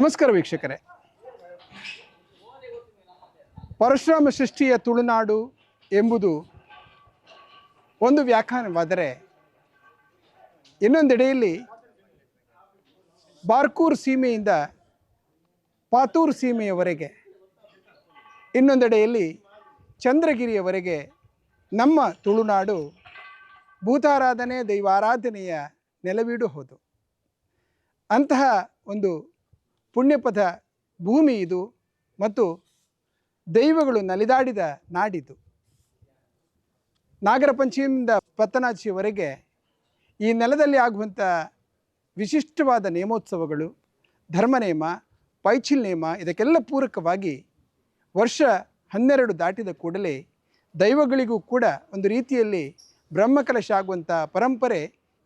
ನಮಸ್ಕಾರ ವೀಕ್ಷಕರೇ. ಪರಶುರಾಮ ಸೃಷ್ಟಿಯ ತುಳುನಾಡು ಎಂಬುದು ಒಂದು ವ್ಯಾಖ್ಯಾನವಾದರೆ ಇನ್ನೊಂದೆಡೆಯಲ್ಲಿ ಬಾರ್ಕೂರ್ ಸೀಮೆಯಿಂದ ಪಾತೂರು ಸೀಮೆಯವರೆಗೆ, ಇನ್ನೊಂದೆಡೆಯಲ್ಲಿ ಚಂದ್ರಗಿರಿಯವರೆಗೆ ನಮ್ಮ ತುಳುನಾಡು ಭೂತಾರಾಧನೆ ದೈವಾರಾಧನೆಯ ನೆಲವೀಡು ಹೌದು. ಅಂತಹ ಒಂದು ಪುಣ್ಯಪಥ ಭೂಮಿ ಇದು ಮತ್ತು ದೈವಗಳು ನಲಿದಾಡಿದ ನಾಡಿದು. ನಾಗರ ಪಂಚಮಿಯಿಂದ ಪತ್ತನಾಚಿಯವರೆಗೆ ಈ ನೆಲದಲ್ಲಿ ಆಗುವಂಥ ವಿಶಿಷ್ಟವಾದ ನೇಮೋತ್ಸವಗಳು, ಧರ್ಮನೇಮ ಪೈಚಿಲ್ ನೇಮ ಇದಕ್ಕೆಲ್ಲ ಪೂರಕವಾಗಿ ವರ್ಷ ಹನ್ನೆರಡು ದಾಟಿದ ಕೂಡಲೇ ದೈವಗಳಿಗೂ ಕೂಡ ಒಂದು ರೀತಿಯಲ್ಲಿ ಬ್ರಹ್ಮಕಲಶ ಆಗುವಂಥ ಪರಂಪರೆ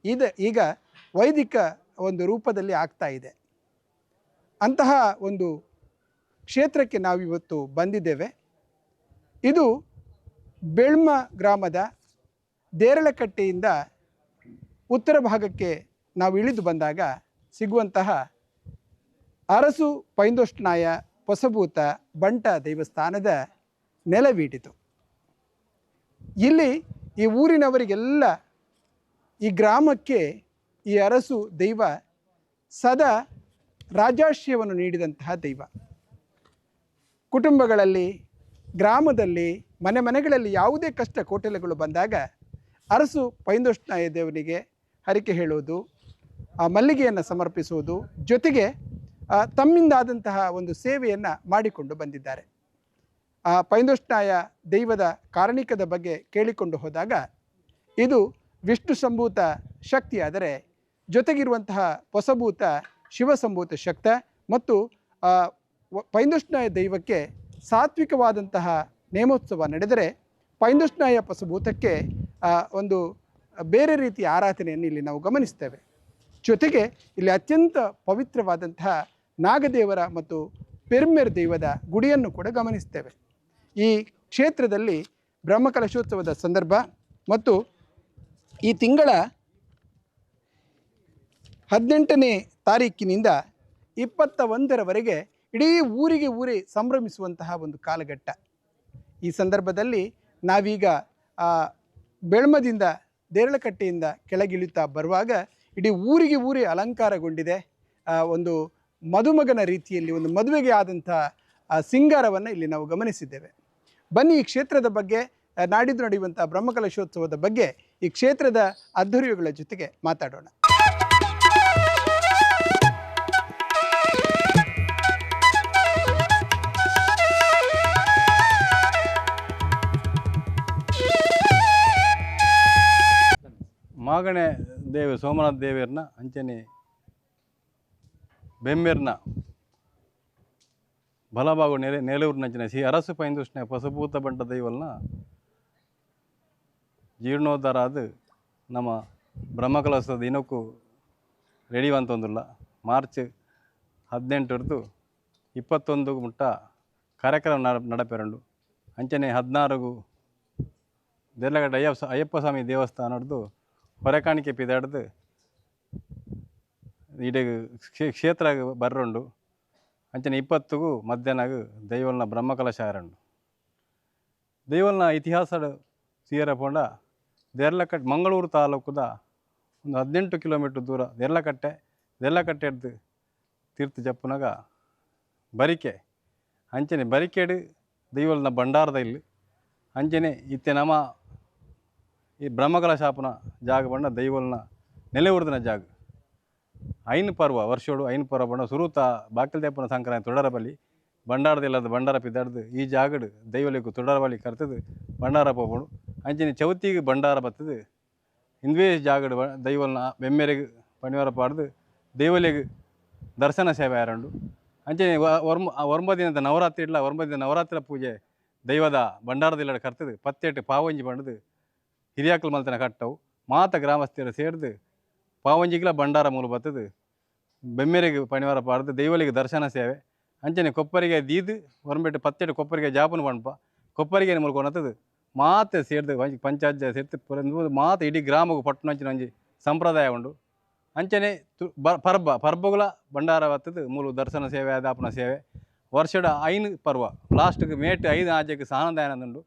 ಇದು ಈಗ ವೈದಿಕ ಒಂದು ರೂಪದಲ್ಲಿ ಆಗ್ತಾ ಇದೆ. ಅಂತಹ ಒಂದು ಕ್ಷೇತ್ರಕ್ಕೆ ನಾವಿವತ್ತು ಬಂದಿದ್ದೇವೆ. ಇದು ಬೆಳ್ಮ ಗ್ರಾಮದ ದೇರಳಕಟ್ಟೆಯಿಂದ ಉತ್ತರ ಭಾಗಕ್ಕೆ ನಾವು ಇಳಿದು ಬಂದಾಗ ಸಿಗುವಂತಹ ಅರಸು ಪೈಂದೋಷ್ಣಾಯ ಹೊಸಭೂತ ಬಂಟ ದೇವಸ್ಥಾನದ ನೆಲವೀಟಿತು ಇಲ್ಲಿ ಈ ಊರಿನವರಿಗೆಲ್ಲ ಈ ಗ್ರಾಮಕ್ಕೆ ಈ ಅರಸು ದೈವ ಸದಾ ರಾಜಾಶ್ರಯವನ್ನು ನೀಡಿದಂತಹ ದೈವ. ಕುಟುಂಬಗಳಲ್ಲಿ, ಗ್ರಾಮದಲ್ಲಿ, ಮನೆ ಮನೆಗಳಲ್ಲಿ ಯಾವುದೇ ಕಷ್ಟ ಕೋಟೆಲೆಗಳು ಬಂದಾಗ ಅರಸು ಪೈಂದೋಷ್ಣಾಯ ದೇವನಿಗೆ ಹರಿಕೆ ಹೇಳುವುದು, ಆ ಮಲ್ಲಿಗೆಯನ್ನು ಸಮರ್ಪಿಸುವುದು, ಜೊತೆಗೆ ತಮ್ಮಿಂದಾದಂತಹ ಒಂದು ಸೇವೆಯನ್ನು ಮಾಡಿಕೊಂಡು ಬಂದಿದ್ದಾರೆ. ಆ ಪೈಂದೋಷ್ಣಾಯ ದೈವದ ಕಾರಣಿಕದ ಬಗ್ಗೆ ಕೇಳಿಕೊಂಡು ಹೋದಾಗ, ಇದು ವಿಷ್ಣು ಸಂಭೂತ ಶಕ್ತಿಯಾದರೆ ಜೊತೆಗಿರುವಂತಹ ಹೊಸಭೂತ ಶಿವಸಂಭೂತ ಶಕ್ತ ಮತ್ತು ಪೈಂದುಷ್ಣಾಯ ದೈವಕ್ಕೆ ಸಾತ್ವಿಕವಾದಂತಹ ನೇಮೋತ್ಸವ ನಡೆದರೆ ಪೈಂದುಷ್ಣಾಯ ಪಸಭೂತಕ್ಕೆ ಒಂದು ಬೇರೆ ರೀತಿಯ ಆರಾಧನೆಯನ್ನು ಇಲ್ಲಿ ನಾವು ಗಮನಿಸ್ತೇವೆ. ಜೊತೆಗೆ ಇಲ್ಲಿ ಅತ್ಯಂತ ಪವಿತ್ರವಾದಂತಹ ನಾಗದೇವರ ಮತ್ತು ಪೆರ್ಮೆರ್ ದೈವದ ಗುಡಿಯನ್ನು ಕೂಡ ಗಮನಿಸ್ತೇವೆ. ಈ ಕ್ಷೇತ್ರದಲ್ಲಿ ಬ್ರಹ್ಮಕಲಶೋತ್ಸವದ ಸಂದರ್ಭ ಮತ್ತು ಈ ತಿಂಗಳ ಹದಿನೆಂಟನೇ ತಾರೀಕಿನಿಂದ ಇಪ್ಪತ್ತ ಒಂದರವರೆಗೆ ಇಡೀ ಊರಿಗೆ ಊರೇ ಸಂಭ್ರಮಿಸುವಂತಹ ಒಂದು ಕಾಲಘಟ್ಟ. ಈ ಸಂದರ್ಭದಲ್ಲಿ ನಾವೀಗ ಬೆಳ್ಮದಿಂದ ದೇರಳಕಟ್ಟೆಯಿಂದ ಕೆಳಗಿಳಿಯುತ್ತಾ ಬರುವಾಗ ಇಡೀ ಊರಿಗೆ ಊರೇ ಅಲಂಕಾರಗೊಂಡಿದೆ ಒಂದು ಮದುಮಗನ ರೀತಿಯಲ್ಲಿ, ಒಂದು ಮದುವೆಗೆ ಆದಂಥ ಸಿಂಗಾರವನ್ನು ಇಲ್ಲಿ ನಾವು ಗಮನಿಸಿದ್ದೇವೆ. ಬನ್ನಿ ಈ ಕ್ಷೇತ್ರದ ಬಗ್ಗೆ ನಾಡಿದ್ದು ನಡೆಯುವಂಥ ಬ್ರಹ್ಮಕಲಶೋತ್ಸವದ ಬಗ್ಗೆ ಈ ಕ್ಷೇತ್ರದ ಅಧ್ವರ್ಯಗಳ ಜೊತೆಗೆ ಮಾತಾಡೋಣ. ಮಾಗಣೆ ದೇವಿ, ಸೋಮನಾಥ ದೇವಿಯರನ್ನ ಅಂಚನೆ ಬೆಮ್ಮೆರ್ನ ಬಲಭಾಗ ನೆಲೆ ಅಂಚನೆ ಶ್ರೀ ಅರಸು ಪೈಂದುಷ್ಣ ಪಸುಭೂತ ಬಂಟ ದೈವಲ್ನ ಜೀರ್ಣೋದ್ಧಾರ ಅದು ನಮ್ಮ ಬ್ರಹ್ಮಕಲಸದ ದಿನಕ್ಕೂ ರೆಡಿ ಅಂತಂದಿಲ್ಲ ಮಾರ್ಚ್ ಹದಿನೆಂಟರದ್ದು ಇಪ್ಪತ್ತೊಂದು ಮುಟ್ಟ ಕಾರ್ಯಕ್ರಮ ನಡ, ನಡಪೆರಂಡು. ಅಂಚನೆ ಹದಿನಾರುಗೂ ದೇರ್ಲಗಡ್ಡ ಅಯ್ಯಪ್ಪ ಅಯ್ಯಪ್ಪ ಸ್ವಾಮಿ ದೇವಸ್ಥಾನದ್ದು ಹೊರೆಕಾಣಿಕೆ ಪಿದಾಡ್ದು ಇಡೀ ಕ್ಷೇ ಕ್ಷೇತ್ರ ಬರ್ರಂಡು. ಅಂಚನೆ ಇಪ್ಪತ್ತಿಗೂ ಮಧ್ಯಾಹ್ನ ದೈವಲ್ನ ಬ್ರಹ್ಮಕಲಶ ಆರಂಡು ದೈವಲ್ನ ಇತಿಹಾಸದ ಸೀರ ಪೋಂಡ ದೆರ್ಲಕಟ್ಟೆ ಮಂಗಳೂರು ತಾಲೂಕುದ ಒಂದು ಹದಿನೆಂಟು ಕಿಲೋಮೀಟ್ರ್ ದೂರ ದೆರ್ಲಕಟ್ಟೆ. ದೆರ್ಲಕಟ್ಟೆ ಹಿಡ್ದು ತೀರ್ಥ ಜಪ್ಪನಾಗ ಬರಿಕೆ. ಅಂಚನೆ ಬರಿಕೆಡು ದೈವಲ್ನ ಭಂಡಾರದ ಇಲ್ಲಿ. ಅಂಚನೆ ಇತ್ತೆ ನಮ್ಮ ಈ ಬ್ರಹ್ಮಕಲ ಶಾಪನ ಜಾಗ ಬಣ್ಣ ದೈವಲ್ನ ನೆಲೆ ಉರ್ದಿನ ಜಾಗ. ಐನ್ ಪರ್ವ, ವರ್ಷೋಡು ಐನ್ ಪರ್ವ ಬಣ್ಣ ಸುರುತ ಬಾಕಿಲ್ ದೇಪನ ಸಂಕ್ರಾಂತಿ ತೊಡರ ಬಲಿ ಭಂಡಾರದಿಲ್ಲದ ಬಂಡಾರ ಪಿದ್ದಾಡ್ದು ಈ ಜಾಗಡು ದೈವಲಿಗೂ ತೊಡರ ಬಲಿ ಕರ್ತದು ಬಂಡಾರ ಪೋಪುಡು. ಅಂಚಿನ ಚೌತಿಗೆ ಬಂಡಾರ ಬತ್ತದು ಇಂದ್ವೇ ಜಾಗಡು ದೈವಲ್ನ ಬೆಮ್ಮೆರೆಗೆ ಪಣಿವಾರ ಪಾಡ್ದು ದೈವಲಿಗೆ ದರ್ಶನ ಸೇವೆ ಆರಂಡು ಅಂಚನೆ ವರ್ಮ ವರ್ಮ ದಿನದ ನವರಾತ್ರಿ ಇಡ್ಲ, ವರ್ಮ ದಿನ ನವರಾತ್ರಿ ಪೂಜೆ ದೈವದ ಭಂಡಾರದಿಲ್ಲ ಕರ್ತದು ಪತ್ತೆಟ್ಟು ಪಾವಂಜಿ ಬಂಡದು ಹಿರಿಯಾಕಲ್ ಮಲ್ತನ ಕಟ್ಟವು. ಮಾತ ಗ್ರಾಮಸ್ಥರು ಸೇರ್ದು ಪಾವಂಜಿಗಿಲ ಭಂಡಾರ ಮೂಲ ಬತ್ತದು. ಬೆಮ್ಮೆರಿಗೆ ಪಣಿವಾರ ಪಾಡ್ದು ದೈವಲಿಗೆ ದರ್ಶನ ಸೇವೆ. ಅಂಚನೆ ಕೊಪ್ಪರಿಗೆ ದೀದು, ಹೊರಬಿಟ್ಟು ಪತ್ತೆಟ್ಟು ಕೊಪ್ಪರಿಗೆ ಜಾಪನ ಬಣ್ಪ ಕೊಪ್ಪರಿಗೆ ಮುಲ್ಕೊಂಡದು ಮಾತೆ ಸೇರ್ದು ಪಂಚಾಯತ್ ಸೇರ್ತು ಮಾತ ಇಡೀ ಗ್ರಾಮಕ್ಕೆ ಪಟ್ಟಣ ಒಂಜಿ ಸಂಪ್ರದಾಯ ಉಂಡು. ಅಂಚನೆ ತು ಬ ಪರ್ಬ, ಪರ್ಬಗುಲ ಭಂಡಾರ ಬತ್ತದು ಮೂಲು ದರ್ಶನ ಸೇವೆ ಅದಾಪನ ಸೇವೆ. ವರ್ಷದ ಐನು ಪರ್ವ. ಲಾಸ್ಟ್ಗೆ ಮೇಟ್ ಐದು ಆಜೆಗೆ ಸಾನದಾಯನದುಂಡು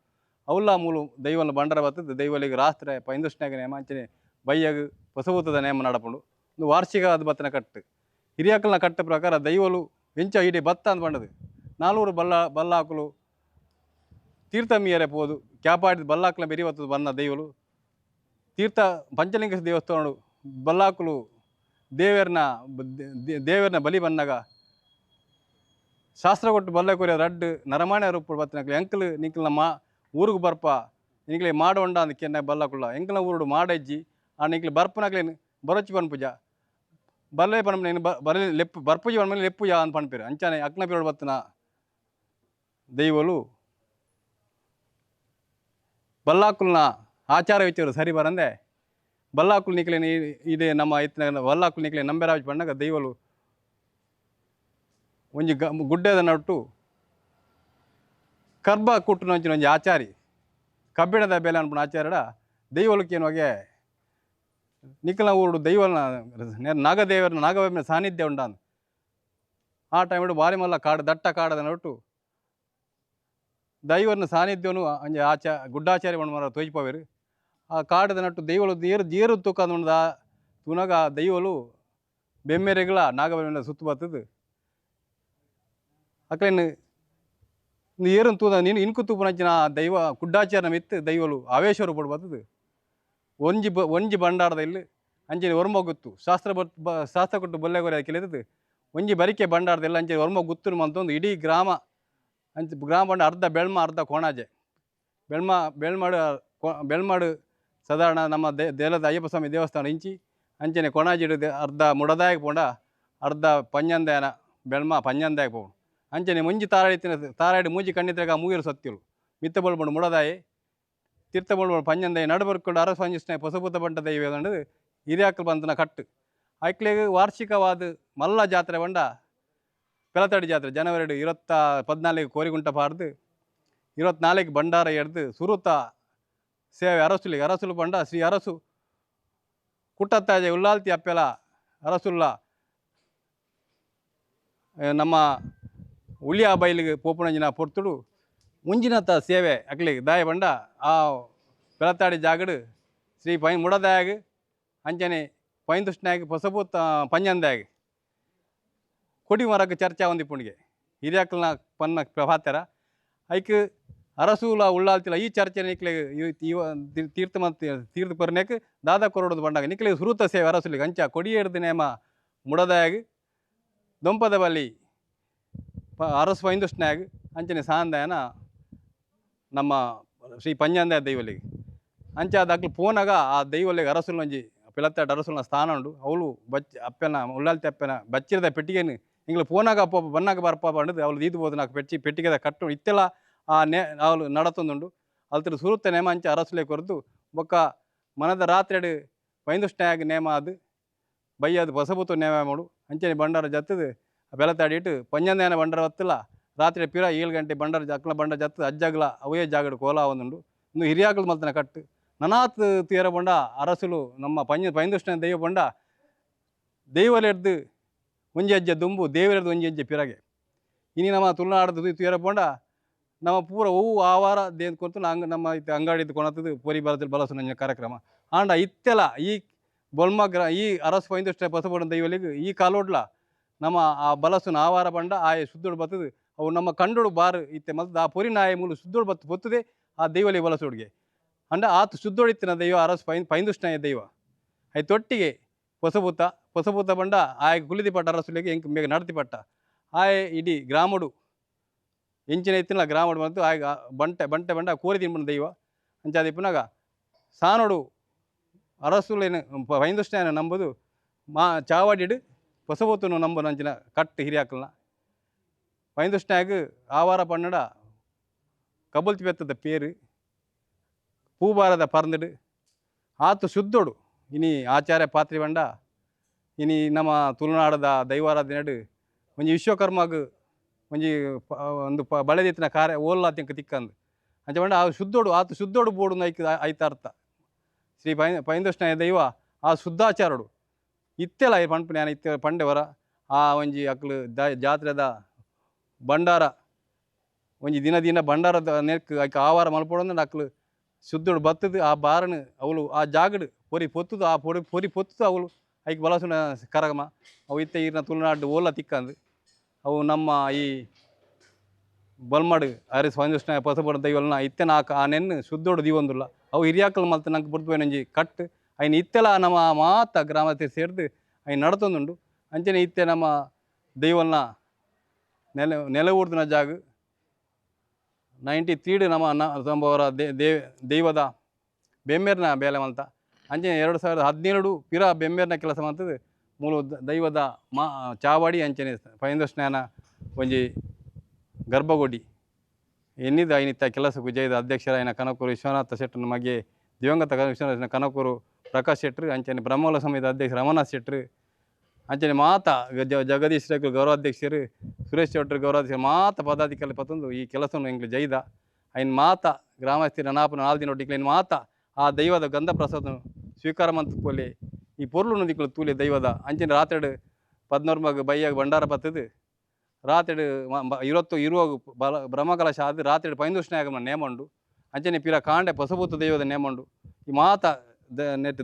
ಅವಲ್ಲ ಮೂಲು ದೈವನ ಬಂಡರ ಬರ್ತದೆ. ದೈವಲಿಗೆ ರಾಸ್ತ್ರ ಪೈಂದುಷ್ಣಾಗ ನೇಮ ಅಂಚನೆ ಬಯ್ಯಗ್ ಹೊಸಬೂತದ ನೇಮ ನಡಪುಂಡು. ಒಂದು ವಾರ್ಷಿಕ ಅದು ಬತ್ತನ ಕಟ್ಟು. ಹಿರಿಯಾಕಲ್ನ ಕಟ್ಟ ಪ್ರಕಾರ ದೈವಲು ಎಂಚ ಇಡೀ ಬತ್ತ ಅಂತ ಬಂಡದು. ನಾಲ್ವರು ಬಲ್ಲ, ಬಲ್ಲಾಕುಲು ತೀರ್ಥಮಿಯರೇ ಪೋದು. ಕ್ಯಾಪಾಡಿದ ಬಲ್ಲಾಕಲ ಬೆರಿವತ್ತದು ಬನ್ನ ದೈವಲು. ತೀರ್ಥ ಪಂಚಲಿಂಗ ದೇವಸ್ಥಾನ ಬಲ್ಲಾಕುಲು ದೇವರನ್ನ ದೇವರನ್ನ ಬಲಿ ಬಂದಾಗ ಶಾಸ್ತ್ರ ಕೊಟ್ಟು ಬಲ್ಲ ಕೊರಿಯ ರಡ್ ನರಮಾಣ್ಯ ರೂಪ ಬತ್ತಿನಕ್ಲೆ ಎಂಕಲ್ ನಿಂಕಲ್ನ ಮಾ ಊರಿಗೆ ಬರ್ಪ ನಿಂಕ್ಲೆ ಮಾಡೋಂಡ ಕೆನ್ನ ಬಲ್ಲಕುಲ್ಲ ಎಂಕಲ್ನ ಊರುಡು ಮಾಡಜ್ಜಿ ಆ ನಿಂಕ್ಲೆ ಬರ್ಪನಕ್ಲೇನು ಬರೊಚ್ಚಿ ಪನ್ಪುಜ ಬರ್ಲೇ ಪನ್ ನೀನು ಬರಲಿ ಲೆಪ್ಪು ಬರ್ಪುಜಿ ಪನ್ಮೇಲೆ ಲೆಪ್ಪುಜ ಅಂತ ಪನ್ಪೇರು ಅಂಚಾನೆ ಅಕ್ನ ಪಿರೋಡು ಬತ್ತನ? ದೈವಲು ಬಲ್ಲಾಕುಲ್ನ ಆಚಾರ ವಿಚಾರ ಸರಿ ಬರಂದೆ? ಬಲ್ಲಾಕುಲ್ ನಿಕ್ಲೆ ಇದೆ ನಮ್ಮ ಇತ್ತಿನ ಬಲ್ಲಾಕುಲ್ ನಿಕ್ಲೆ ನಂಬೆರಾಜ್ ಪಣ್ಣಗ ದೈವಲು ಒಂಜಿ ಗ, ಗುಡ್ಡದ ನಟ್ಟು ಕರ್ಬ ಒಂಜಿ ಆಚಾರಿ. ಕಬ್ಬಿಣದ ಬೆಲೆ ಅನ್ಪುಣ ಆಚಾರ್ಯಡ ದೈವಲಕ್ಕೇನು ಹೊಗೆ ನಿಖಲ ಊರುಡು ದೈವನ ನಾಗದೇವರ ನಾಗವೇಮನ ಸಾನ್ನಿಧ್ಯ ಉಂಡಾನ್ ಆ ಟೈಮ್ ಬಾರಿ ಮಲ್ಲ ಕಾಡು ದಟ್ಟ ಕಾಡದ ನಟ್ಟು ದೈವನ ಸಾನ್ನಿಧ್ಯನು ಅಂಜೆ ಆಚ ಗುಡ್ಡಾಚಾರಿ ಮರ ತೋಜಿಪವೇರು ಆ ಕಾಡದ ನಟ್ಟು ದೈವಲು ದೇರು ಜೇರು ತೂಕದ ತುನಗ ದೈವಲು ಬೆಮ್ಮೆರೆಗಳ ನಾಗವೇಮನ ಸುತ್ತು ಬತ್ತದು. ಅಕ್ಲೇನು ಏರು ತೂದ ನೀನು ಇನ್ಕು ತೂಪನಂಚಿನ ದೈವ ಕುಡ್ಡಾಚಾರ ಮಿತ್ತು ದೈವಲು ಆವೇಶರು ಪಡ್ಬತ್ತದು ಒಂಜಿ ಬ, ಒಂಜಿ ಬಂಡಾರದ ಇಲ್ಲಿ ಅಂಚನೆ ಒರ್ಮ ಗೊತ್ತು. ಶಾಸ್ತ್ರ ಬ ಶಾಸ್ತ್ರ ಕೊಟ್ಟು ಬಲ್ಲೆಗೊರೆ ಕೇಳಿದ್ದು ಒಂಜಿ ಬರಿಕೆ ಬಂಡಾರದ ಇಲ್ಲ ಅಂಚೆ ಒರ್ಮ ಗುತ್ತು ಮಂತೊಂದು ಇಡೀ ಗ್ರಾಮ ಅಂಚೆ ಗ್ರಾಮ ಬಂಡ ಅರ್ಧ ಬೆಳ್ಮ, ಅರ್ಧ ಕೋಣಾಜೆ. ಬೆಳ್ಮ, ಬೆಳ್ಮಾಡು ಬೆಳ್ಮಾಡು ಸಾಧಾರಣ ನಮ್ಮ ದೇಲದ ಅಯ್ಯಪ್ಪ ಸ್ವಾಮಿ ದೇವಸ್ಥಾನ ಇಂಚಿ ಅಂಚನೆ ಕೊಣಾಜಿಡು ಅರ್ಧ ಮುಡದಾಯಕ ಪೋಂಡ, ಅರ್ಧ ಪಂಜಂದಾಯನ ಬೆಳ್ಮ ಪಂಜಂದಾಯಕ ಪೋಂಡು ಅಂಚನೆ ಮುಂಜಿ ತಾರಾಡಿತಿನ ತಾರಾಡಿ ಮೂಜಿ ಕಣ್ಣಿದ್ರಾಗ ಮೂಗಿರು ಸತ್ಯಲು ಮಿತ್ತ ಬಳ್ಬಂಡು ಮುಡದಾಯಿ ತೀರ್ಥ ಬಳ್ಬಂಡು ಪಂಜಂದಾಯಿ ನಡುಬರ್ಕೊಂಡು ಅರಸು ಅಂಜಿಸ್ನಾಯಿ ಪಸುಪುತ ಬಂಟ ದೈವ ಅಂಡು ಹಿರಿಯಾಕಲ್ ಬಂತನ ಕಟ್ಟು. ಐಕ್ಲೆಗ್ ವಾರ್ಷಿಕವಾದ ಮಲ್ಲ ಜಾತ್ರೆ ಬಂಡ ಪೆಲತಡಿ ಜಾತ್ರೆ ಜನವರಿ ಇರುವತ್ತ ಪದ್ನಾಲ್ಕು ಕೋರಿಗುಂಟ ಪಾರ್ದು ಇರುವತ್ನಾಲ್ಕು ಭಂಡಾರ ಎಡ್ದು ಸುರುತ ಸೇವೆ ಅರಸುಲಿಗೆ ಅರಸುಲು ಬಂಡ ಶ್ರೀ ಅರಸು ಕುಟ್ಟತ್ತಾಜೆ ಉಲ್ಲಾಲ್ತಿ ಅಪ್ಪೆಲ ಅರಸುಲ್ಲ ಆ, ನಮ್ಮ ಆ ಬೈಲಿಗೆ ಪೋಪುನಂಜಿನ ಪೊರ್ತುಡು ಮುಂಜಿನತ್ತ ಸೇವೆ ಅಕ್ಲಿಗೆ ದಾಯ ಬಂಡ, ಆ ಬೆಳತಾಡಿ ಜಾಗಡು ಶ್ರೀ ಪೈ ಮುಡದಾಯಾಗ, ಅಂಚನೆ ಪೈಂದುಷ್ಣಾಗಿ ಪೊಸಬು ಪಂಜಂದಾಯಾಗ. ಕೊಡಿ ಮರಕ್ಕೆ ಚರ್ಚಾ ಒಂದಿಪ್ಪುಣಿಗೆ ಹಿರಿಯಾಕಲ್ನ ಪನ್ನ ಪ್ರಭಾತ್ಯರ. ಐಕ್ ಅರಸೂಲ ಉಳ್ಳಾಲ್ತಿಲ್ಲ ಈ ಚರ್ಚೆ ನಿಕ್ಲೆ ಇವ ತೀರ್ಥ ಮತ್ತು ತೀರ್ಥ ಪರ್ನೇಕ್ ದಾದಾ ಕೊರಡೋದು ಬಂಡಾಗ. ನಿಕ್ಲೆ ಸುರುತ ಸೇವೆ ಅರಸುಲಿಗೆ ಅಂಚ ಕೊಡಿ ಹಿಡ್ದು ನೇಮ ಮುಡದಾಯಾಗ. ದೊಂಪದ ಬಲಿ ಪ ಅರಸು ಪೈಂದುಷ್ಣಾಗ ಅಂಚನೆ ಸಾಂದಾಯನ ನಮ್ಮ ಶ್ರೀ ಪಂಜಾಂದಾಯ ದೈವಲಿಗೆ ಅಂಚ ಅದಕ್ಕೆ ಪೋನಾಗ ಆ ದೈವಲಿಗೆ ಅರಸುಲ್ ಒಂಜಿ ಪಿಳತ್ತಾಡ ಅರಸುಲ್ನ ಸ್ಥಾನ ಉಂಡು. ಅವಳು ಬಚ್ ಅಪ್ಪೆನ, ಉಳ್ಳಾಲ್ತಿ ಅಪ್ಪನ ಬಚ್ಚಿರದ ಪೆಟ್ಟಿಗೆನು ಇಂಗ್ಲು ಪೋನಾಗ ಅಪ್ಪ ಬನ್ನಾಗ ಬರ್ಪ ಬಂಡದು ಅವಳು ದೀದ್ ಬೋದು ನಾಲ್ಕು ಪೆಚ್ಚಿ ಪೆಟ್ಟಿಗೆದ ಕಟ್ಟು ಇತ್ತೆಲ್ಲ ಆ ನೆ ಅವಳು ನಡತೊಂದುಂಡು. ಅಲ್ತಿ ಸುರುತ್ತ ನೇಮ ಅಂಚ ಅರಸುಲೆ ಕೊರದು. ಬೊಕ್ಕ ಮನದ ರಾತ್ರಿ ಪೈಂದುಷ್ಣಾಗ ನೇಮ ಅದು ಬೈಯದು ಹೊಸಬುತ್ತು ನೇಮ ಮಾಡು. ಅಂಚನೆ ಬಂಡಾರ ಜತ್ತದು ಬೆಳತಾಡಿಟ್ಟು ಪಂಜಂದಾಯನ ಬಂಡರ ಹೊತ್ತಿಲ್ಲ. ರಾತ್ರಿ ಪಿರ ಏಳು ಗಂಟೆ ಬಂಡರ ಅಕ್ಲ ಬಂಡ ಜತ್ತು ಅಜ್ಜಗಲ ಅವೇ ಜಾಗಡ್ ಕೋಲ ಒಂದುಂಡು ಇನ್ನು ಹಿರಿಯಾಕಲ್ ಮಲ್ತನ ಕಟ್ಟು. ನನಾತ್ ತೀರ ಬಂಡ, ಅರಸುಲು, ನಮ್ಮ ಪಂಜ ಪೈಂದುಷ್ಣ ದೈವ ಬಂಡ. ದೈವಲೆಡ್ದು ಒಂಜಿ ಅಜ್ಜೆ ದುಂಬು ದೇವರೆಡ್ದು ಒಂಜಿ ಅಜ್ಜೆ ಪಿರಗೆ. ಇನಿ ನಮ್ಮ ತುಳುನಾಡದು ತೀರ ಬಂಡ, ನಮ್ಮ ಪೂರ ಹೂವು ಆವಾರ ದೇವ್ ಕೊಡ್ತು ಅಂಗ ನಮ್ಮ ಇತ್ತ ಅಂಗಡಿದು ಕೊಣತದು ಪೊರಿ ಬರದಲ್ಲಿ ಬಲಸು ನಂಜ ಕಾರ್ಯಕ್ರಮ. ಆಂಡ ಇತ್ತೆಲ್ಲ ಈ ಬೊಲ್ಮ ಗ್ರ ಈ ಅರಸು ಪೈಂದುಷ್ಟ ಪಸಬಡ ದೈವಲಿಗೆ ಈ ಕಾಲೋಡ್ಲ. ನಮ್ಮ ಆ ಬಲಸುನ ಆವಾರ ಬಂಡ ಆಯ ಸುದ್ದೋಡು ಬತ್ತದು. ಅವು ನಮ್ಮ ಕಂಡೋಡು ಬಾರು ಇತ್ತೆ ಮತ್ತು ಆ ಪುರಿ ನಾಯಿ ಮೂಲು ಸುದ್ದೋಡು ಬತ್ತು ಬೊತ್ತುದೆ, ಆ ದೈವಲಿ ಬಲಸುಡ್ಗೆ. ಅಂಡ ಆತು ಸುದ್ದೋಡಿತ್ತಿನ ದೈವ, ಅರಸು ಪೈನ್ ಪೈಂದುಷ್ಣಯ ದೈವ. ಐ ತೊಟ್ಟಿಗೆ ಹೊಸಭೂತ ಹೊಸಭೂತ ಬಂಡ ಆಯ ಕುಲಿದಿ ಪಟ್ಟ ಅರಸುಲಿಗೆ ಎಂಕ್ ಮೇಗ ನಡತಿ ಪಟ್ಟ ಆಯ ಇಡೀ ಗ್ರಾಮಡು, ಎಂಚಿನ ಇತ್ತಿನ ಗ್ರಾಮಡು ಬಂತು ಆಯ ಬಂಟೆ ಬಂಟೆ ಬಂಡ ಕೋರಿ ತಿನ್ಬಂಡ ದೈವ. ಅಂಚಾದ ಪುನಗ ಸಾನೋಡು ಅರಸುಲೇನು ಪೈಂದುಷ್ಣನ ನಂಬುದು, ಮಾ ಚಾವಾಡಿಡು ಪೊಸಬೂತನು ನಂಬನಂಚಿನ ಕಟ್ಟು ಹಿರಿಯಾಕಲ್ನ. ಪೈಂದಷ್ಟಾಗ ಆವಾರ ಪನ್ನಡ, ಕಬಲ್ತಿ ಬೆತ್ತದ ಪೇರು, ಪೂಬಾರದ ಪರ್ಂದಡು, ಆತು ಶುದ್ಧೋಡು ಇನಿ ಆಚಾರ್ಯ ಪಾತ್ರಿ ಬಂಡ, ಇನಿ ನಮ್ಮ ತುಳುನಾಡದ ದೈವಾರಾಧನೆಡು ಒಂಜಿ ವಿಶ್ವಕರ್ಮಗ್ ಒಂಜಿ ಒಂದು ಬಳೆದಿತ್ತಿನ ಕಾರ್ಯ ಓಲ್ಲ ತಿಂಕ ತಿಕ್ಕಂದು. ಅಂಚ ಬಂಡ ಆ ಶುದ್ಧೋಡು ಆತು ಶುದ್ಧೋಡು ಬೋಡು ಐತ ಅರ್ಥ ಶ್ರೀ ಪೈ ಪೈಂದುಷ್ಣ ದೈವ ಆ ಶುದ್ಧಾಚಾರಡು. ಇತ್ತೆಲ ಈ ಪಂಪನೆ ಯಾನ ಇತ್ತೆ ಪಂಡೆ ವರ ಆ ಒಂಜಿ ಅಕ್ಲು ದ, ಜಾತ್ರೆದ ಭಂಡಾರ, ಒಂಜಿ ದಿನ ದಿನ ಭಂಡಾರದ ನೆಕ್ ಆಯ್ಕೆ ಆವಾರ ಮಲ್ಪೊಡಂದು ಅಕ್ಲು ಶುದ್ಧುಡು ಬತ್ತದು, ಆ ಬಾರನು ಅವಳು ಆ ಜಾಗಡು ಪೊರಿ ಪೊತ್ತುದು, ಆ ಪೊಡಿ, ಪೊರಿ ಪೊತ್ತುದು ಅವಳು ಐಕ್ ಬಲಸುನ ಕರಗಮ. ಅವು ಇತ್ತೆ ಈರ್ನ ತುಳುನಾಡು ಓಲ ತಿಕ್ಕಂದು. ಅವು ನಮ್ಮ ಈ ಬಲ್ಮಾಡು ಅರೆ ಸ್ವಂಜಸ್ನ ಪಸಪಡ ದೈವಲ್ನ ಇತ್ತೆನ ಆಕ ಆ ನೆನ್ನು ಶುದ್ಧೋಡು ದೀವೊಂದುಲ್ಲ. ಅವು ಹಿರಿಯಾಕಲ್ ಮಲ್ತ ನಂಗೆ ಬುಡ್ತು ನಂಜಿ ಕಟ್ ಐನ್ ಇತ್ತೆಲ ನಮ್ಮ ಮಾತ ಗ್ರಾಮತೆ ಸೇರ್ದು ಐನ್ ನಡತೊಂದುಂಡು ಅಂಚನೆ ಇತ್ತೆ ನಮ್ಮ ದೈವಲ್ನ ನೆಲೆ ನೆಲೆ ಊರ್ದಿನ ಜಾಗ. ನೈಂಟಿ ತ್ರೀಡ್ ನಮ್ಮ ನ ಸಂಭವರ ದೇ ದೈವದ ಬೆಮ್ಮೆರ್ನ ಬೇಲೆ ಮಲ್ತ ಅಂಚನೆ ಎರಡು ಸಾವಿರದ ಹದಿನೇಳು ಪಿರ ಬೆಮ್ಮೆರ್ನ ಕೆಲಸ ಮಂತದ್ದು ಮೂಲ ದೈವದ ಮಾ, ಚಾವಾಡಿ ಅಂಚನೆ ಪೈಂದ ಸ್ನಾನ ಒಂಜಿ ಗರ್ಭಗುಡಿ. ಎನ್ನಿದ ಐನಿತ್ತ ಕೆಲಸ ಗುಜೈದ ಅಧ್ಯಕ್ಷರಾಯನ ಕನಕೂರು ವಿಶ್ವನಾಥ ಶೆಟ್ಟನ ಮಗೆ ದಿವಂಗತ ವಿಶ್ವನಾಥ ಕನಕೂರು ಪ್ರಕಾಶ್ ಶೆಟ್ರು, ಅಂಚನೆ ಬ್ರಹ್ಮೋಲ ಸಮಿತಿ ಅಧ್ಯಕ್ಷ ರಮನಾಥ್ ಶೆಟ್ರು, ಅಂಚನೆ ಮಾತ ಜಗದೀಶ್ ರೇಖು ಗೌರವಾಧ್ಯಕ್ಷರು ಸುರೇಶ್ ಚೌಟ್ರಿ ಗೌರವಾಧ್ಯಕ್ಷರು ಮಾತ ಪದಾಧಿಕಾರಿ ಪತ್ತೊಂದು ಈ ಕೆಲಸವನ್ನು ಎಂಗ್ಲು ಜೈದ. ಅಯ್ನ ಮಾತ ಗ್ರಾಮಸ್ಥರ ನಾಪನ ದಿನ ಒಟ್ಟಿಗೆ ಮಾತ ಆ ದೈವದ ಗಂಧ ಪ್ರಸಾದ ಸ್ವೀಕಾರ ಮಂತ್ ಈ ಪೊರ್ಲು ನದಿಗಳು ತೂಲೆ ದೈವದ. ಅಂಚನೆ ರಾತ್ರಿ ಪದ್ನೋರ್ ಮಗ ಬೈಯಾಗ ಭಂಡಾರ ಬತ್ತದು. ರಾತ್ರಿ ಇವತ್ತು ಇರುವ ಬಲ ಬ್ರಹ್ಮಕಲಶ ಆದ ರಾತ್ರಿ ಪೈಂದುಷ್ಣಾಗಮ ನೇಮಂಡು. ಅಂಚನೆ ಪಿರ ಕಾಂಡೆ ಪಸಭೂತ ದೈವದ ನೇಮಂಡು. ಈ ಮಾತ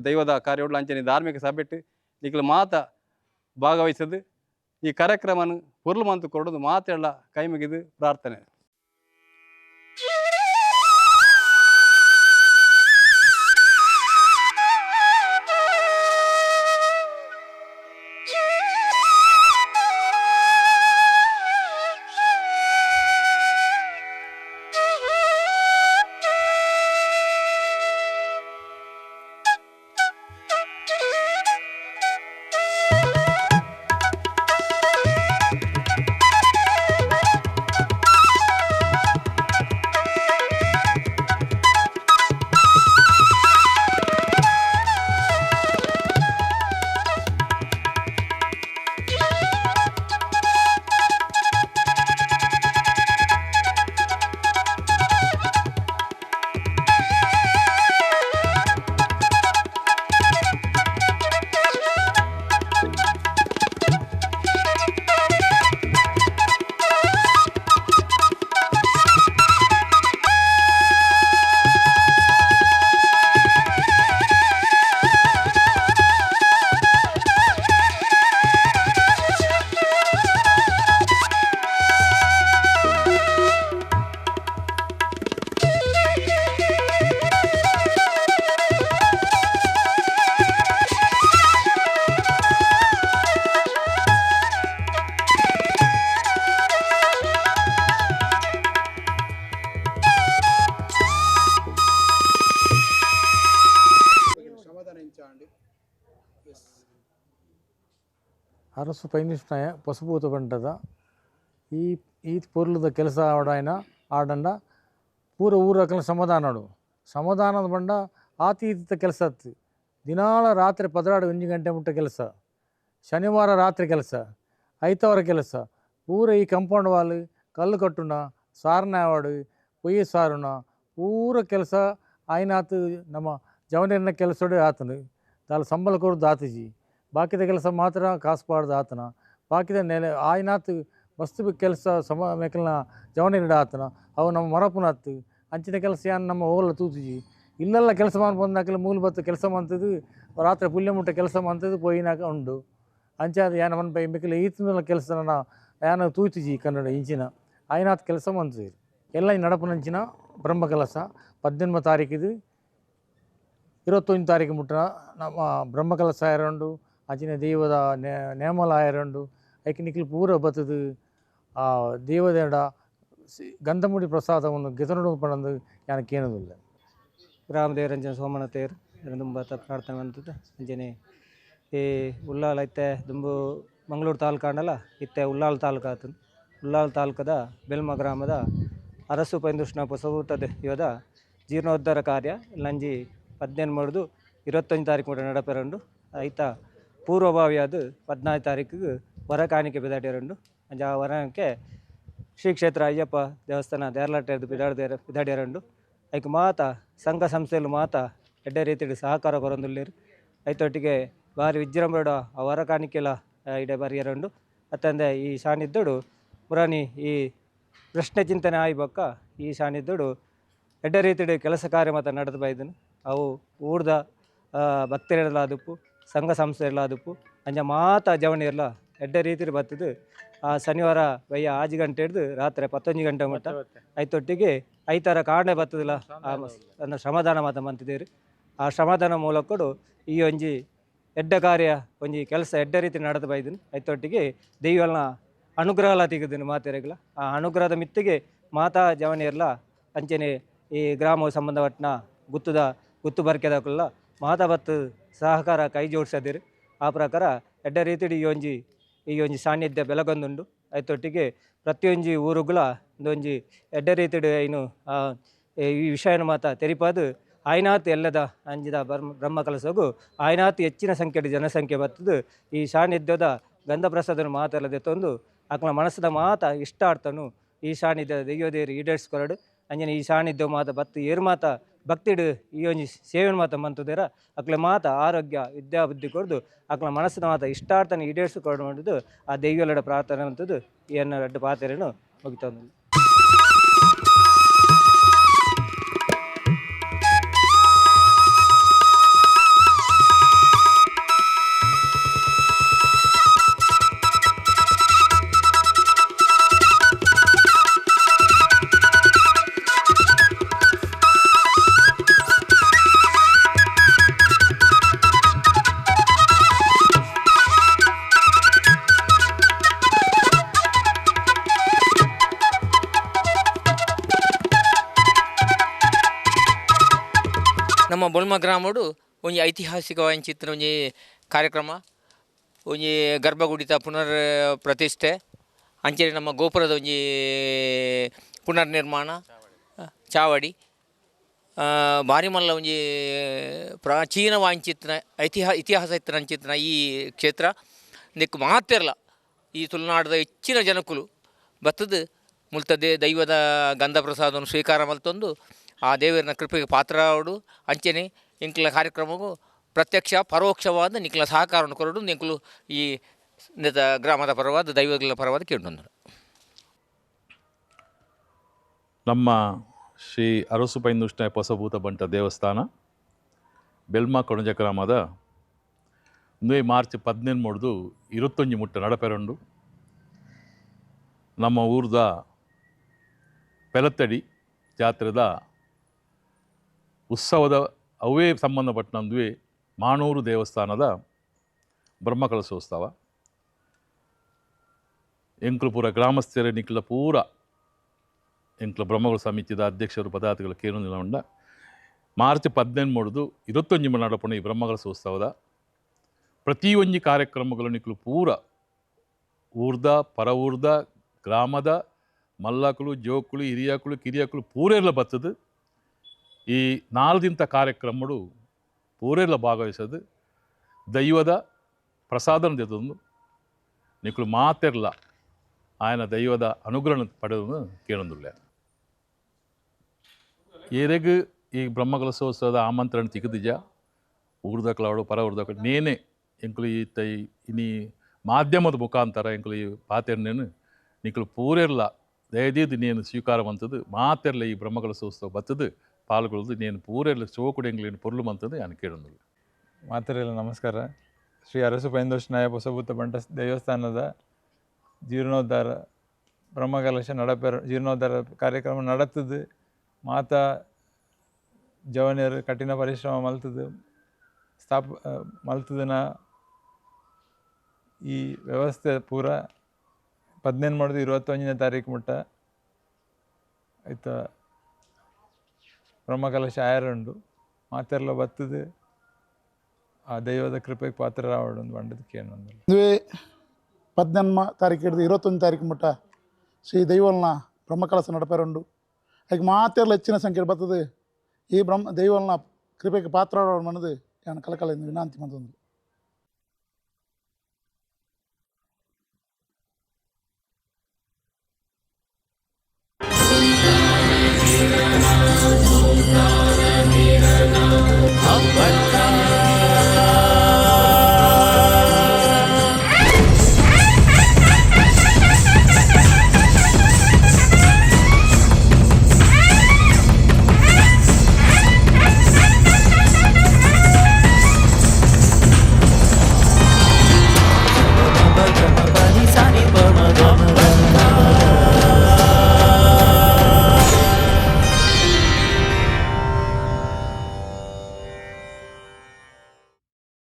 ದೈವದ ಕಾರ್ಯೋಡ್ಲ ಅಂಚನೆ ಧಾರ್ಮಿಕ ಸಭೆಟ್ಟು ಇಕ್ಕಲು ಮಾತ ಭಾಗವಹಿಸದು. ಈ ಕಾರ್ಯಕ್ರಮನು ಪೊರ್ಲು ಮಂತು ಕೊಡೋದು ಮಾತೆಲ್ಲ ಕೈ ಮುಗಿದು ಪ್ರಾರ್ಥನೆ. ಅರಸು ಪೈನಿಷ್ಣಯ ಪಸುಪೂತ ಬಂಟದ ಈ ಈ ಪೊರ್ಲದ ಕೆಲಸ ಆಡಾಯನ, ಆಡಂಡ ಪೂರ ಊರಕಲ ಸಮಾಧಾನಡು ಸಮಾಧಾನದ ಬಂಡ ಆತೀತ ಕೆಲಸ ದಿನಾಳ ರಾತ್ರಿ ಪದರಾಡು ಎಂಜು ಗಂಟೆ ಮುಟ್ಟ ಕೆಲಸ. ಶನಿವಾರ ರಾತ್ರಿ ಕೆಲಸ. ಐತವಾರ ಕೆಲಸ. ಪೂರ ಈ ಕಂಪೌಂಡ್ ವಾಲ್, ಕಲ್ಲು ಕಟ್ಟುನ ಸಾರನ ಆವಾಡು, ಪೊಯ್ಯಿ ಸಾರುನ ಪೂರ ಕೆಲಸ ಆಯ್ನಾತು ನಮ್ಮ ಜವನಿನ ಕೆಲಸಡೆ ಆತನು ದಾಲ್ ಸಂಬಳ ಕೊಡೋದು ಆತಜಿ. ಬಾಕಿದ ಕೆಲಸ ಮಾತ್ರ ಕಾಸ್ಬಾರ್ದು ಆತನ. ಬಾಕಿದ ನೆಲೆ, ಆಯ್ನಾತ್ ಮಸ್ತ್ ಕೆಲಸ ಸಮ ಮೇಕಲ್ನ ಜವನಿಡ ಆತನ. ಅವು ನಮ್ಮ ಮರಪುನ ಆತು ಅಂಚಿನ ಕೆಲಸ ಏನು ನಮ್ಮ ಹೋಗಲ್ಲ ತೂತುಜಿ. ಇಲ್ಲೆಲ್ಲ ಕೆಲಸ ಮಾಡಿ ಮೂಲ ಬತ್ತು ಕೆಲಸ ಮಾಡ್ತದ್ದು ರಾತ್ರಿ ಪುಲ್ಯ ಮುಟ್ಟ ಕೆಲಸ ಮಾಡ್ತದ್ದು ಪೋಯಿನಾಗ ಉಂಡು. ಅಂಚಾದ ಯಾನ ಮನ್ ಬೈ ಮಿಕ್ಕಲ ಈತನ ಕೆಲಸ ಯಾನ ತೂತುಜಿ ಕನ್ನಡ ಇಂಚಿನ. ಆಯ್ನಾತ್ ಕೆಲಸ ಮಂತದು ಎಲ್ಲ ನಡಪುನಂಚಿನ ಬ್ರಹ್ಮ ಕೆಲಸ. ಪದ್ದೆನ್ಮ ತಾರೀಕಿದು ಇರವತ್ತೊಂದು ತಾರೀಕು ಮುಟ್ಟ ನಮ್ಮ ಬ್ರಹ್ಮ ಕೆಲಸ ಆಯರಂಡು ಅಂಚಿನ ದೇವದ ನೇ ನೇಮಲ ಆಯರಂಡು ಐಕೆ ಪೂರ ಬತ್ತದು, ಆ ದೇವದೇಡ ಗಂಧಮುಡಿ ಪ್ರಸಾದವನ್ನು ಗೆದನಡು ಪಡಂದು ಯಾನ ಕೇನದಿಲ್ಲ ಗ್ರಾಮದೇವರಂಜನ ಸೋಮಣ್ಣ ತೇರು ತುಂಬ ಪ್ರಾರ್ಥನೆ ಬಂದದ್ದು. ಅಂಜನೆ, ಈ ಉಳ್ಳಾಲ ಐತೆ ದುಂಬು ಮಂಗಳೂರು ತಾಲೂಕು ಅಂಡಲ್ಲ ಇತ್ತೆ ಉಳ್ಳಾಲ ತಾಲೂಕು ಆತನು ಉಳ್ಳಾಲ ತಾಲೂಕದ ಬೆಲ್ಮ ಗ್ರಾಮದ ಅರಸು ಪೈಂದುಷ್ಣ ಪೊಸಬೂತದ ಯೋದ ಜೀರ್ಣೋದ್ಧಾರ ಕಾರ್ಯ. ಲಂಜಿ ಹದಿನೇಳು ಮಾಡಿದು ಇರತ್ತೊಂದು ತಾರೀಕು ಮಟ್ಟ ನಡಪೆರಂಡು, ಐತ ಪೂರ್ವಭಾವಿಯಾದ ಹದಿನಾಲ್ಕು ತಾರೀಕಿಗೆ ವರ ಕಾಣಿಕೆ ಬಿದಾಡ್ಯರಂಡು ಅಂಜ ಆ ವರಕ್ಕೆ ಶ್ರೀ ಕ್ಷೇತ್ರ ಅಯ್ಯಪ್ಪ ದೇವಸ್ಥಾನ ದೇರ್ಲಾಟೆದು ಬಿದಾಡ್ದೇರ ಬಿದಾಡ್ಯಾರಂಡು ಐಕ್ ಮಾತ ಸಂಘ ಸಂಸ್ಥೆಯಲ್ಲಿ ಮಾತ ಎಡ್ಡೆ ರೀತಿಯಲ್ಲಿ ಸಹಕಾರ ಕೊರೊಂದುಲ್ಲೇರು. ಐತೊಟ್ಟಿಗೆ ಬಾರಿ ವಿಜೃಂಭಣ ವರ ಕಾಣಿಕೆಲ ಇಡೆ ಬರಿಯರಂಡು ಅತ್ತಂದೆ ಈ ಶಾನಿದ್ದಡು ಪುರಾಣಿ ಈ ಪ್ರಶ್ನೆ ಚಿಂತನೆ ಆಯ್ಬಕ್ಕ ಬೊಕ್ಕ ಈ ಶಾನಿದ್ದಡು ಎಡ್ಡ ರೀತಿಡು ಕೆಲಸ ಕಾರ್ಯ ಮಾತ ನಡೆದು ಬೈದನು. ಅವು ಊರ್ದ ಭಕ್ತರೆಲ್ಲಾದುಪ್ಪು ಸಂಘ ಸಂಸ್ಥೆ ಎಲ್ಲ ಅದಕ್ಕೂ. ಅಂಜ ಮಾತ ಜವಣಿ ಎಲ್ಲ ಎಡ್ಡೆ ರೀತಿಲಿ ಬರ್ತದೆ ಆ ಶನಿವಾರ ಬಯ್ಯ ಆಜು ಗಂಟೆ ಹಿಡಿದು ರಾತ್ರಿ ಪತ್ತೊಂದು ಗಂಟೆ ಮಟ್ಟ. ಐತೊಟ್ಟಿಗೆ ಐತರ ಕಾರಣ ಬರ್ತದಿಲ್ಲ. ಆ ಅನ್ನ ಶ್ರಮದಾನ ಮಾತ ಮಂತಿದ್ದೇರು ಆ ಶ್ರಮದಾನ ಮೂಲಕ ಈ ಒಂಜಿ ಎಡ್ಡ ಕಾರ್ಯ ಒಂಜಿ ಕೆಲಸ ಎಡ್ಡ ರೀತಿ ನಡೆದು ಬೈದಿನಿ. ಐತೊಟ್ಟಿಗೆ ದೈವಲ್ನ ಅನುಗ್ರಹ ತೆಗೆದಿನಿ ಮಾತೆರೆಗ್ಲ. ಆ ಅನುಗ್ರಹದ ಮಿತ್ತಿಗೆ ಮಾತಾ ಜವನಿಯರ್ಲ ಅಂಚನೆ ಈ ಗ್ರಾಮ ಸಂಬಂಧಪಟ್ಟನ ಗುತ್ತದ ಗುತ್ತು ಬರ್ಕೆದಕ್ಕಲ್ಲ ಮಾತಾ ಬತ್ತು ಸಹಕಾರ ಕೈ ಜೋಡಿಸದಿರು. ಆ ಪ್ರಕಾರ ಎಡ್ಡ ರೀತಿಡ್ ಈ ಒಂಜಿ ಈ ಒಂಜಿ ಸಾನ್ನಿಧ್ಯ ಬೆಲಗೊಂದುಂಡು ಐತೊಟ್ಟಿಗೆ ಪ್ರತಿಯೊಂಜಿ ಊರುಗಳ ಒಂದೊಂಜಿ ಎಡ್ಡ ರೀತಿಡ್ ಏನು ಈ ವಿಷಯನ ಮಾತ ತೆರಿಪಾದು ಆಯ್ನಾತ್ ಎಲ್ಲದ ಅಂಜಿದ ಬ್ರಹ್ಮ ಬ್ರಹ್ಮ ಕಲಸಗೂ ಆಯ್ನಾತ್ ಹೆಚ್ಚಿನ ಸಂಖ್ಯೆಯ ಜನಸಂಖ್ಯೆ ಬರ್ತದು ಈ ಸಾನ್ನಿಧ್ಯದ ಗಂಧಪ್ರಸಾದನ ಮಾತಲ್ಲದೆ ತಂದು ಆಕಳ ಮನಸ್ಸದ ಮಾತ ಇಷ್ಟ ಆಡ್ತಾನು. ಈ ಸಾನ್ನಿಧ್ಯದ ದೆಯ್ಯೋದೇರಿ ಈಡೇರಿಸ್ಕೊರಡು. ಅಂಜನೆ ಈ ಸಾನ್ನಿಧ್ಯ ಮಾತ ಬತ್ತು ಏರು ಮಾತ ಭಕ್ತಿಡು ಈ ಒಂಜಿ ಸೇವೆನ ಮಾತ ಮಂತುದೇರ ಅಕ್ಲೆ ಮಾತ ಆರೋಗ್ಯ, ವಿದ್ಯಾ ಬುದ್ಧಿ ಕೊಡ್ದು ಅಕ್ಲ ಮನಸ್ಸಿನ ಮಾತ ಇಷ್ಟಾರ್ಥನ ಈಡೇರಿಸಿಕೊಂಡು ಮಾಡಿದ್ದು ಆ ದೈವಲಡ ಪ್ರಾರ್ಥನೆ ಅಂತದ್ದು ಅನ್ನ ಎರಡು ಪಾತ್ರೆಯನ್ನು ಮುಗಿತಾ ನಮ್ಮ ಬೊಲ್ಮ ಗ್ರಾಮಡು ಒಂಜಿ ಐತಿಹಾಸಿಕವಾಂಚಿತ್ತಿನ ಒಂಜಿ ಕಾರ್ಯಕ್ರಮ, ಒಂಜಿ ಗರ್ಭಗುಡಿತ ಪುನರ್ ಪ್ರತಿಷ್ಠೆ ಅಂಚನೆ ನಮ್ಮ ಗೋಪುರದ ಒಂಜಿ ಪುನರ್ ನಿರ್ಮಾಣ ಚಾವಡಿ ಬಾರಿ ಮಲ್ಲ ಒಂಜಿ ಚಿತ್ರ ಐತಿಹಾ, ಇತಿಹಾಸ ಇತ್ತಿನ ಚಿತ್ರ ಈ ಕ್ಷೇತ್ರ. ನಿಕ್ ಮಾತೆರ್ಲ ಈ ತುಳುನಾಡದ ಹೆಚ್ಚಿನ ಜನಕುಲು. ಬತ್ತದ ಮುಲ್ತದೆ ದೈವದ ಗಂಧ ಪ್ರಸಾದವನ್ನು ಸ್ವೀಕಾರ ಮಲ್ತೊಂದು ಆ ದೇವರಿನ ಕೃಪೆಗೆ ಪಾತ್ರರಾವಡು ಅಂಚನೆ ಇಂಕ್ಲ ಕಾರ್ಯಕ್ರಮವು ಪ್ರತ್ಯಕ್ಷ ಪರೋಕ್ಷವಾದ ನಿಕ್ಲ ಸಹಕಾರವನ್ನು ಕೊರಡು. ನಿಂಕ್ಲು ಈ ಗ್ರಾಮದ ಪರವಾದ, ದೈವಗಳ ಪರವಾದ ಕೇಳು ನಮ್ಮ ಶ್ರೀ ಅರಸು ಪೈಂದುಷ್ಣ ಬಂಟ ದೇವಸ್ಥಾನ, ಬೆಲ್ಮ ಕೊಣಜ ಗ್ರಾಮದ ನೂ ಮಾರ್ಚ್ ಪದಿನೆಂಟು ಇರುತ್ತೊಂಜಿ ಮುಟ್ಟ ನಡಪೆರಂಡು ನಮ್ಮ ಊರ್ದ ಪೆಲತ್ತಡಿ ಜಾತ್ರೆದ ಉತ್ಸವದ ಅವೇ ಸಂಬಂಧಪಟ್ಟಂದ್ವಿ ಮಾಣೂರು ದೇವಸ್ಥಾನದ ಬ್ರಹ್ಮಕಲಶೋತ್ಸವ ಎಂಕ್ಲಪುರ ಪೂರ ಗ್ರಾಮಸ್ಥರ ನಿಕ್ಲ ಪೂರ ಎಂಕ್ಲ ಬ್ರಹ್ಮಗಳ ಸಮಿತಿದ ಅಧ್ಯಕ್ಷರು ಪದಾರ್ಥಗಳ ಕೇರು ನಿಲುಂಡ ಮಾರ್ಚ್ ಪದಿನೆಂಟು ಮೂಡ್ದು ಇರುತ್ತೊಂಜಿ ನಡಪಣ ಈ ಬ್ರಹ್ಮಕಲಶೋತ್ಸವದ ಒಂಜಿ ಕಾರ್ಯಕ್ರಮಗಳು ನಿಕ್ಲು ಪೂರ ಊರ್ದ ಪರ ಊರ್ದ ಗ್ರಾಮದ ಮಲ್ಲಕುಲು ಜೋಕ್ಕಳು ಹಿರಿಯಕುಲು ಕಿರಿಯಕುಲು ಪೂರೆಲ್ಲ ಬತ್ತದು. ಈ ನಾಲ್ದಿಂತ ಕಾರ್ಯಕ್ರಮಗಳು ಪೂರೆಲ್ಲ ಭಾಗವಹಿಸೋದು, ದೈವದ ಪ್ರಸಾದನ ತೆಗೆದು ನಿಕ್ಲು ಮಾತೆರ್ಲ ಆಯನ ದೈವದ ಅನುಗ್ರಹ ಪಡೆದು ಕೇಳೊಂದುಲ್ಲೆ ಏರೆಗ್ ಈ ಬ್ರಹ್ಮಕಲಸೋತ್ಸವದ ಆಮಂತ್ರಣ ತಿಕ್ಕದಿಜ ಊರ್ದಕ್ಲಾಡು ಪರ ಊರ್ದಕ್ಲ ನೇನೆ ಎಂಕುಲು ಈ ತೈ ಇನಿ ಮಾಧ್ಯಮದ ಮುಖಾಂತರ ಎಂಕುಲು ಈ ಪಾತೆರ್ನೇನು ನಿಕ್ಲು ಪೂರೆರ್ಲ, ದಯದೀದು ನೇನು ಸ್ವೀಕಾರ ಬಂತದ್ದು ಮಾತೆರ್ಲ ಈ ಬ್ರಹ್ಮಕಲಸೋತ್ಸವ ಬತ್ತದು ಪಾಲ್ಗೊಳ್ಳದು ನೀನು ಪೂರೆಲ್ಲ ಸೋಕುಡು ಎಂಗ್ಲೇನು ಪೊರ್ಲು ಅಂತಂದು ನಾನು ಕೇಳೊಂದುಲ್ಲೆ ಮಾತರೆಲ್ಲ, ನಮಸ್ಕಾರ. ಶ್ರೀ ಅರಸು ಪೈಂದೋಷ್ಣಾಯ ಬಸಭೂತ ಬಂಟ ದೇವಸ್ಥಾನದ ಜೀರ್ಣೋದ್ಧಾರ ಬ್ರಹ್ಮಕಲಶ ನಡಪೆರ ಜೀರ್ಣೋದ್ಧಾರ ಕಾರ್ಯಕ್ರಮ ನಡತದು. ಮಾತಾ ಜವನಿಯರು ಕಠಿಣ ಪರಿಶ್ರಮ ಮಲ್ತದು. ಸ್ಥಾಪ ಮಲ್ತದನ ಈ ವ್ಯವಸ್ಥೆ ಪೂರ ಹದಿನೆಂಟು ಮಾಡಿದ, ಇರುವತ್ತೊಂದನೇ ತಾರೀಕು ಮುಟ್ಟ. ಆಯ್ತಾ? ಬ್ರಹ್ಮಕಲಶ ಆಯರುಂಡು ಮಾತೆರ್ಲ ಬತ್ತದೆ, ಆ ದೈವದ ಕೃಪೆಗೆ ಪಾತ್ರರಾವಡು ಒಂದು ಬಂಡದಕ್ಕೆ ಏನು ಪದ್ನಾಮ ಇದುವೇ ಪದ್ನೆನ್ಮ ತಾರೀಕು ಹಿಡಿದು ಇರುವತ್ತೊಂದು ತಾರೀಕು ಮಟ್ಟ ಶ್ರೀ ದೈವಲ್ನ ಬ್ರಹ್ಮಕಲಸ ನಡಪೆರಂಡು. ಅದಕ್ಕೆ ಮಾತೆಲ್ಲ ಹೆಚ್ಚಿನ ಸಂಖ್ಯೆ ಬರ್ತದೆ ಈ ಬ್ರಹ್ಮ ದೈವಲ್ನ ಕೃಪೆಗೆ ಪಾತ್ರ ಮನದು ನಾನು ಕಲಕಲೆಯಿಂದ ವಿನಾಂತಿ ಮಾಡ್ತಂದು